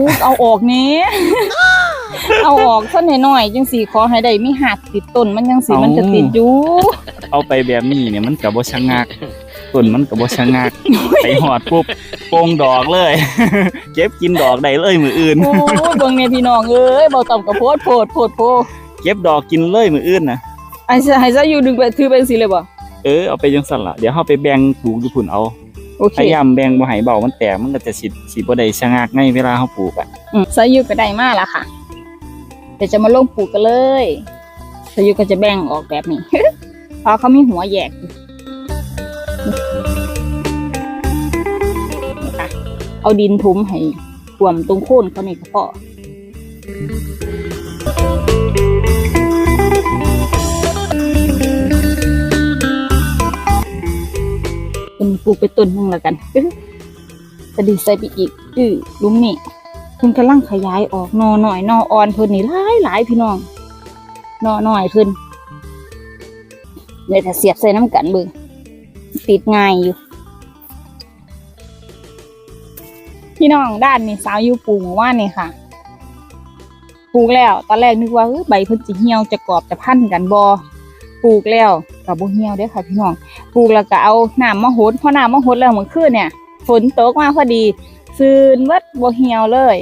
ปลูกเอาออกแหนี้ เอาออกซะหน่อยๆจังสีขอให้ได้มีหักติดต้นมันจังสีมันจะติดอยู่ เอาไปแบบนี้เนี่ยมันก็บ่ชะงักต้นมันก็บ่ชะงักไปหอดปุ๊บโปงดอกเลย เก็บกินดอกได้เลยมืออื่นโอ้ยเบิ่งเนี่ยพี่น้องเอ้ยเบาต่ำกับโพดโพดโพดโพดเก็บดอกกินเลยมืออื่นนะไอ้ซะให้ซะอยู่ดึงไปถือเป็นสิเลยบ่เออเอาไปจังสั่นล่ะเดี๋ยวเฮาไปแบ่งปลูกอยู่พุ่นเอา โอเคพยายามแบ่งบ่ให้เบามันแตกมันก็จะสิสิบ่ได้ชะงักในเวลาเฮาปลูกอะอืมซะอยู่ก็ได้มาแล้วค่ะเดี๋ยวจะมาลงปลูกกันเลยซะอยู่ก็จะแบ่งออกแบบนี้ เพราะเขามีหัวแยกอยู่นี่ค่ะเอาดินทุ้มให้ท่วมตรงโคนเขานี่ก็พอ เป็นปลูกไปต้นหนึ่งแล้วกันจะดีใส่ไปอีกอือลุมนี่เพิ่นกำลังขยายออกนอหน่อยนออ่อนเพิ่นนี่หลายหลายพี่น้องนอหน่อยเพิ่นเลยถ้าเสียบใส่น้ำกันเบิ่งติดง่ายอยู่ พี่น้องด้านนี่สาวอยู่ปลูกเมื่อว่านนี่ค่ะปลูกแล้ว ตอนแรกนึกว่าใบเพิ่นจะเหี่ยวจะกรอบจะพันกันบ่ ปลูกแล้วกับบุเหี่ยวเด้ค่ะพี่น้องปลูกแล้วก็เอาน้ำมาหดพอน้ำมาหดแล้วเมื่อคืนเนี่ย ฝนตกมาพอดี ซืนวัดบุเหี่ยวเลย